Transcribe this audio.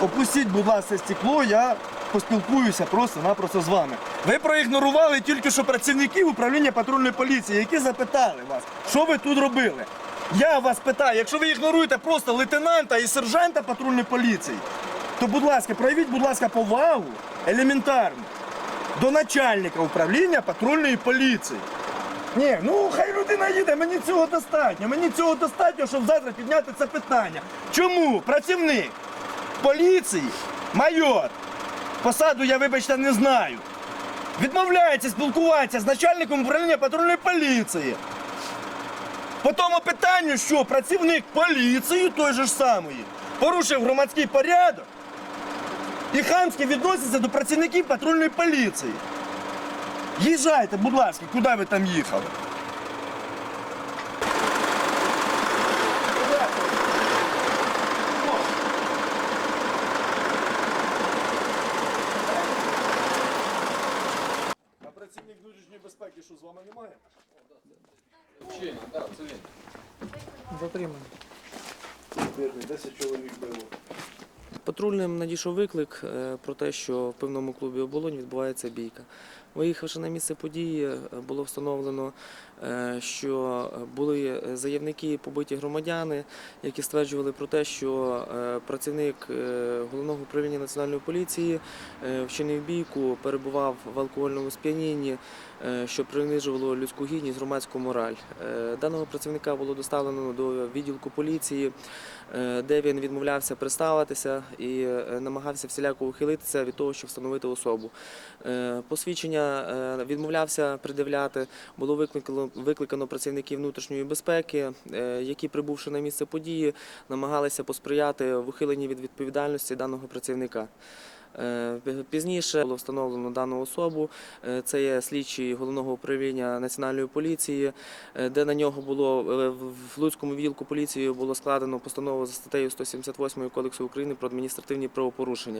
Опустіть, будь ласка, стекло, я поспілкуюся просто-напросто з вами. Ви проігнорували тільки що працівників управління патрульної поліції, які запитали вас, що ви тут робили. Я вас питаю, якщо ви ігноруєте просто лейтенанта і сержанта патрульної поліції, то, будь ласка, проявіть, будь ласка, повагу елементарну до начальника управління патрульної поліції. Ні, ну хай людина їде, мені цього достатньо. Мені цього достатньо, щоб завтра підняти це питання. Чому працівник поліції, майор, посаду я, вибачте, не знаю, відмовляється спілкуватися з начальником управління патрульної поліції. По тому питанню, що працівник поліції той же ж самої порушив громадський порядок і хамськи відноситься до працівників патрульної поліції. Їжджайте, будь ласка, куди ви там їхали? Що з вами немає? Затриманий. 10 чоловік було. Патрульним надійшов виклик е, про те, що в певному клубі оболонь відбувається бійка. Виїхавши на місце події, е, було встановлено, е, що були заявники, побиті громадяни, які стверджували про те, що е, працівник головного управління національної поліції вчинив бійку, перебував в алкогольному сп'янінні, що принижувало людську гідність, громадську мораль. Даного працівника було доставлено до відділку поліції, де він відмовлявся представитися і намагався всіляко ухилитися від того, щоб встановити особу. Посвідчення е, відмовлявся придивляти. Було викликано, викликано працівників внутрішньої безпеки, е, які, прибувши на місце події, намагалися посприяти в ухиленні від відповідальності даного працівника. Е, Пізніше було встановлено дану особу. Це є слідчий головного управління національної поліції, де на нього було в Луцькому відділку поліції було складено постанову за статтею 178 Кодексу України про адміністративні правопорушення.